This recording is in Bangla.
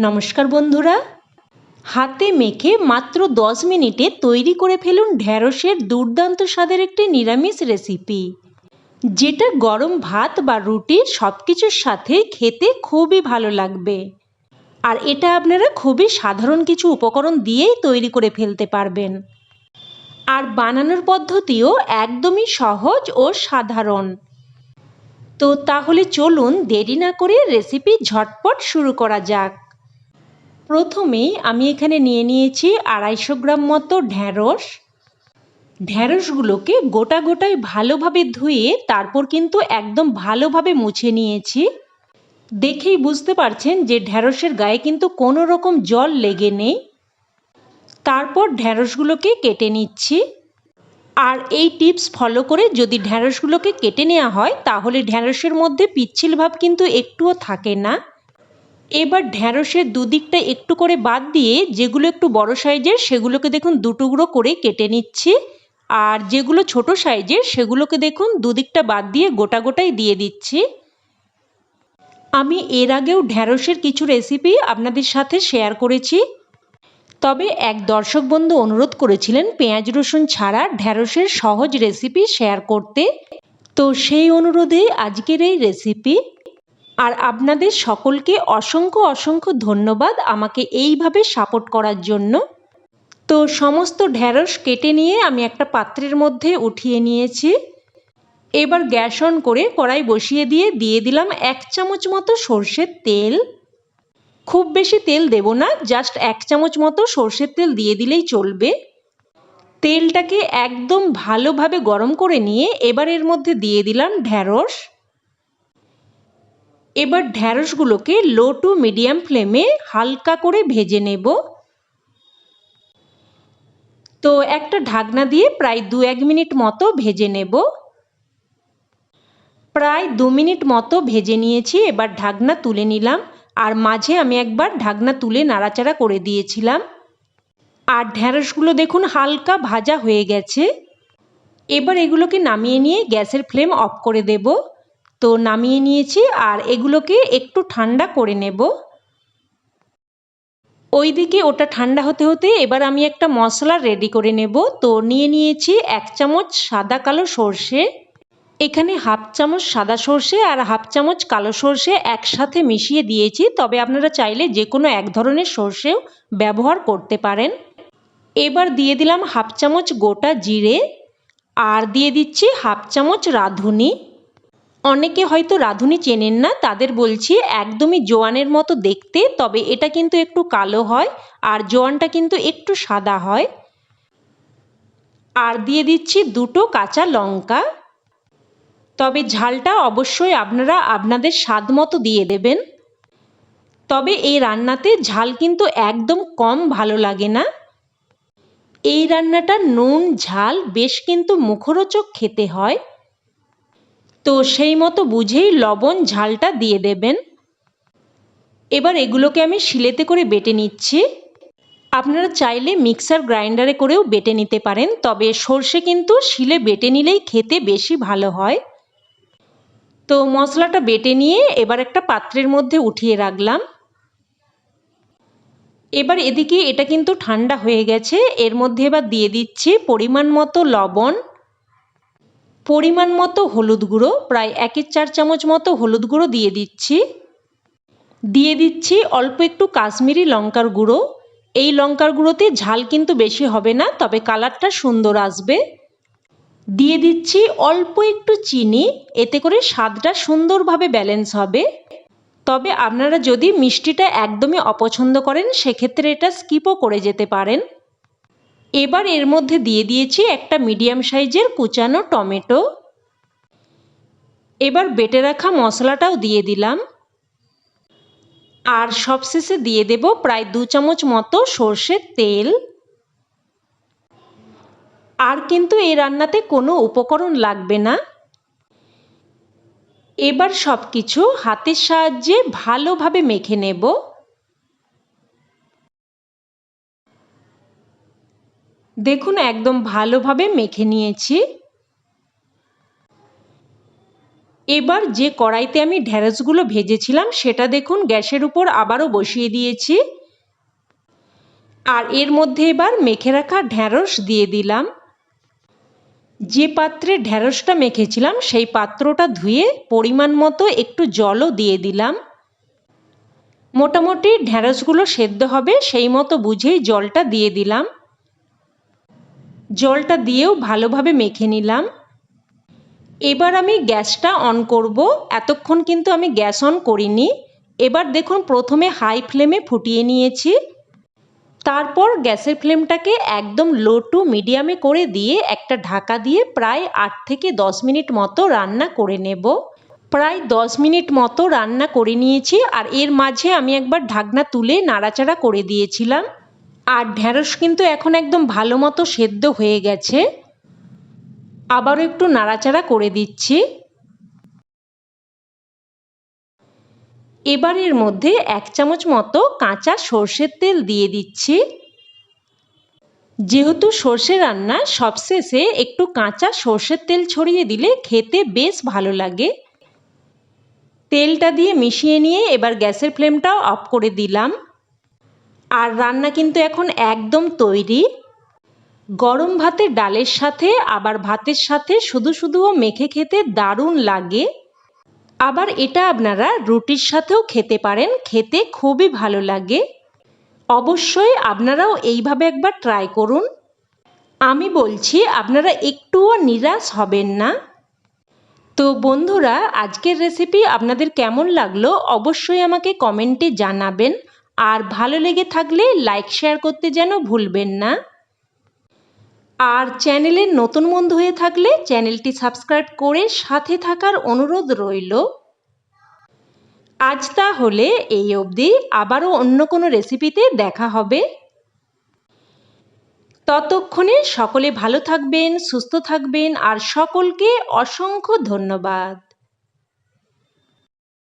নমস্কার বন্ধুরা। হাতে মেখে মাত্র দশ মিনিটে তৈরি করে ফেলুন ঢ্যাঁড়সের দুর্দান্ত স্বাদের একটি নিরামিষ রেসিপি। যেটা গরম ভাত বা রুটি সব কিছুর সাথে খেতে খুবই ভালো লাগবে। আর এটা আপনারা খুবই সাধারণ কিছু উপকরণ দিয়েই তৈরি করে ফেলতে পারবেন। আর বানানোর পদ্ধতিও একদমই সহজ ও সাধারণ। তো তাহলে চলুন দেরি না করে রেসিপি ঝটপট শুরু করা যাক। প্রথমেই আমি এখানে নিয়ে নিয়েছি আড়াইশো গ্রাম মতো ঢ্যাঁড়স। ঢ্যাঁড়সগুলোকে গোটা গোটায় ভালোভাবে ধুয়ে তারপর কিন্তু একদম ভালোভাবে মুছে নিয়েছি। দেখেই বুঝতে পারছেন যে ঢ্যাঁড়সের গায়ে কিন্তু কোনো রকম জল লেগে নেই। তারপর ঢ্যাঁড়সগুলোকে কেটে নিচ্ছি। আর এই টিপস ফলো করে যদি ঢ্যাঁড়সগুলোকে কেটে নেওয়া হয়, তাহলে ঢ্যাঁড়সের মধ্যে পিচ্ছিল ভাব কিন্তু একটুও থাকে না। এবার ঢ্যাঁড়সের দুদিকটা একটু করে বাদ দিয়ে যেগুলো একটু বড় সাইজের, সেগুলোকে দেখুন দুটুকরো করে কেটে নিচ্ছি। আর যেগুলো ছোট সাইজের, সেগুলোকে দেখুন দুদিকটা বাদ দিয়ে গোটা গোটাই দিয়ে দিচ্ছি। আমি এর আগেও ঢ্যাঁড়সের কিছু রেসিপি আপনাদের সাথে শেয়ার করেছি। তবে এক দর্শক বন্ধু অনুরোধ করেছিলেন পেঁয়াজ রসুন ছাড়া ঢ্যাঁড়সের সহজ রেসিপি শেয়ার করতে। তো সেই অনুরোধে আজকের এই রেসিপি আর আপনাদের সকলকে অসংখ্য অসংখ্য ধন্যবাদ আমাকে এইভাবে সাপোর্ট করার জন্য। তো সমস্ত ঢ্যাঁড়স কেটে নিয়ে আমি একটা পাত্রের মধ্যে উঠিয়ে নিয়েছি। এবার গ্যাস অন করে কড়াই বসিয়ে দিয়ে দিয়ে দিলাম এক চামচ মতো সর্ষের তেল। খুব বেশি তেল দেব না জাস্ট এক চামচ মতো সর্ষের তেল দিয়ে দিলেই চলবে। তেলটাকে একদম ভালোভাবে গরম করে নিয়ে এবার এর মধ্যে দিয়ে দিলাম ঢ্যাঁড়স এবার ঢ্যাঁড়সগুলোকে লো টু মিডিয়াম ফ্লেমে হালকা করে ভেজে নেব। তো একটা ঢাকনা দিয়ে প্রায় দু এক মিনিট মতো ভেজে নেব। প্রায় দু মিনিট মতো ভেজে নিয়েছি, এবার ঢাকনা তুলে নিলাম। আর মাঝে আমি একবার ঢাকনা তুলে নাড়াচাড়া করে দিয়েছিলাম। আর ঢ্যাঁড়সগুলো দেখুন হালকা ভাজা হয়ে গেছে। এবার এগুলোকে নামিয়ে নিয়ে গ্যাসের ফ্লেম অফ করে দেব। তো নামিয়ে নিয়েছি আর এগুলোকে একটু ঠান্ডা করে নেব। ওইদিকে ওটা ঠান্ডা হতে হতে এবার আমি একটা মশলা রেডি করে নেব। তো নিয়ে নিয়েছি এক চামচ সাদা কালো সর্ষে, এখানে হাফ চামচ সাদা সর্ষে আর হাফ চামচ কালো সর্ষে একসাথে মিশিয়ে দিয়েছি। তবে আপনারা চাইলে যে কোনো এক ধরনের সর্ষেও ব্যবহার করতে পারেন। এবার দিয়ে দিলাম হাফ চামচ গোটা জিরে আর দিয়ে দিচ্ছি হাফ চামচ রাঁধুনি। অনেকে হয়তো রাঁধুনি চেনেন না, তাদের বলছি একদমই জোয়ানের মতো দেখতে, তবে এটা কিন্তু একটু কালো হয় আর জোয়ানটা কিন্তু একটু সাদা হয়। আর দিয়ে দিচ্ছি দুটো কাঁচা লঙ্কা। তবে ঝালটা অবশ্যই আপনারা আপনাদের স্বাদ মতো দিয়ে দেবেন। তবে এই রান্নাতে ঝাল কিন্তু একদম কম ভালো লাগে না। এই রান্নাটা নুন, ঝাল বেশ কিন্তু মুখরোচক খেতে হয়। তো সেই মতো বুঝেই লবণ ঝালটা দিয়ে দেবেন। এবার এগুলোকে আমি শিলেতে করে বেটে নিচ্ছি। আপনারা চাইলে মিক্সার গ্রাইন্ডারে করেও বেটে নিতে পারেন, তবে সর্ষে কিন্তু শিলে বেটে নিলেই খেতে বেশি ভালো হয়। তো মশলাটা বেটে নিয়ে এবার একটা পাত্রের মধ্যে উঠিয়ে রাখলাম। এবার এদিকে এটা কিন্তু ঠান্ডা হয়ে গেছে, এর মধ্যে এবার দিয়ে দিচ্ছি পরিমাণ মতো লবণ। পরিমাণ মতো হলুদ গুঁড়ো, প্রায় একের চার চামচ মতো হলুদ গুঁড়ো দিয়ে দিচ্ছি। দিয়ে দিচ্ছি অল্প একটু কাশ্মীরি লঙ্কার গুঁড়ো। এই লঙ্কার গুঁড়োতে ঝাল কিন্তু বেশি হবে না, তবে কালারটা সুন্দর আসবে। দিয়ে দিচ্ছি অল্প একটু চিনি, এতে করে স্বাদটা সুন্দরভাবে ব্যালেন্স হবে। তবে আপনারা যদি মিষ্টিটা একদমই অপছন্দ করেন, সেক্ষেত্রে এটা স্কিপও করে যেতে পারেন। এবার এর মধ্যে দিয়ে দিয়েছি একটা মিডিয়াম সাইজের কুচানো টমেটো। এবার বেটে রাখা মশলাটাও দিয়ে দিলাম। আর সবশেষে দিয়ে দেব প্রায় দু চামচ মতো সর্ষের তেল। আর কিন্তু এই রান্নাতে কোনো উপকরণ লাগবে না। এবার সব কিছু হাতের সাহায্যে ভালোভাবে মেখে নেব। দেখুন, একদম ভালোভাবে মেখে নিয়েছি। এবার যে কড়াইতে আমি ঢ্যাঁড়সগুলো ভেজেছিলাম, সেটা দেখুন গ্যাসের উপর আবারও বসিয়ে দিয়েছি। আর এর মধ্যে এবার মেখে রাখা ঢ্যাঁড়স দিয়ে দিলাম। যে পাত্রে ঢ্যাঁড়সটা মেখেছিলাম, সেই পাত্রটা ধুয়ে পরিমাণ মতো একটু জলও দিয়ে দিলাম। মোটামুটি ঢ্যাঁড়সগুলো সেদ্ধ হবে, সেই মতো বুঝেই জলটা দিয়ে দিলাম। জলটা দিয়েও ভালোভাবে মেখে নিলাম। এবার আমি গ্যাসটা অন করব। এতক্ষণ কিন্তু আমি গ্যাস অন করিনি। এবার দেখুন, প্রথমে হাই ফ্লেমে ফুটিয়ে নিয়েছি। তারপর গ্যাসের ফ্লেমটাকে একদম লো টু মিডিয়ামে করে দিয়ে একটা ঢাকা দিয়ে প্রায় আট থেকে দশ মিনিট মতো রান্না করে নেব। প্রায় দশ মিনিট মতো রান্না করে নিয়েছি আর এর মাঝে আমি একবার ঢাকনা তুলে নাড়াচাড়া করে দিয়েছিলাম। আর ঢ্যাঁড়স কিন্তু এখন একদম ভালো মতো সেদ্ধ হয়ে গেছে। আবারও একটু নাড়াচাড়া করে দিচ্ছি। এবার এর মধ্যে এক চামচ মতো কাঁচা সর্ষের তেল দিয়ে দিচ্ছি। যেহেতু সর্ষে রান্না, সবশেষে একটু কাঁচা সর্ষের তেল ছড়িয়ে দিলে খেতে বেশ ভালো লাগে। তেলটা দিয়ে মিশিয়ে নিয়ে এবার গ্যাসের ফ্লেমটাও অফ করে দিলাম। আর রান্না কিন্তু এখন একদম তৈরি। গরম ভাতের ডালের সাথে, আবার ভাতের সাথে শুধু শুধুও মেখে খেতে দারুণ লাগে। আবার এটা আপনারা রুটির সাথেও খেতে পারেন, খেতে খুবই ভালো লাগে। অবশ্যই আপনারাও এইভাবে একবার ট্রাই করুন। আমি বলছি, আপনারা একটুও নিরাশ হবেন না। তো বন্ধুরা, আজকের রেসিপি আপনাদের কেমন লাগল অবশ্যই আমাকে কমেন্টে জানাবেন। আর ভালো লেগে থাকলে লাইক শেয়ার করতে যেন ভুলবেন না। আর চ্যানেলের নতুন বন্ধু হয়ে থাকলে চ্যানেলটি সাবস্ক্রাইব করে সাথে থাকার অনুরোধ রইল। আজ তাহলে এই অবধি। আবারও অন্য কোনো রেসিপিতে দেখা হবে। ততক্ষণে সকলে ভালো থাকবেন, সুস্থ থাকবেন, আর সকলকে অসংখ্য ধন্যবাদ।